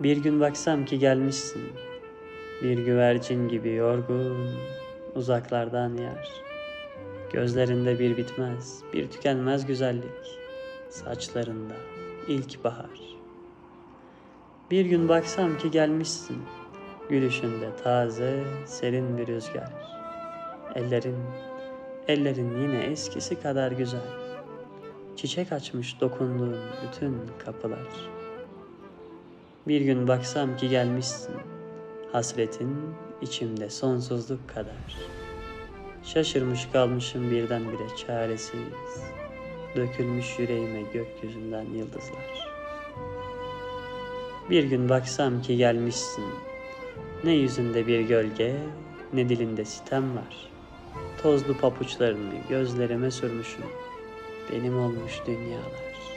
Bir gün baksam ki gelmişsin. Bir güvercin gibi yorgun, uzaklardan yar. Gözlerinde bir bitmez, bir tükenmez güzellik. Saçlarında ilk bahar. Bir gün baksam ki gelmişsin. Gülüşünde taze, serin bir rüzgar. Ellerin, ellerin yine eskisi kadar güzel. Çiçek açmış dokunduğun bütün kapılar. Bir gün baksam ki gelmişsin. Hasretin içimde sonsuzluk kadar. Şaşırmış kalmışım birdenbire çaresiz. Dökülmüş yüreğime gökyüzünden yıldızlar. Bir gün baksam ki gelmişsin. Ne yüzünde bir gölge, ne dilinde sitem var. Tozlu papuçlarını gözlerime sürmüşüm. Benim olmuş dünyalar.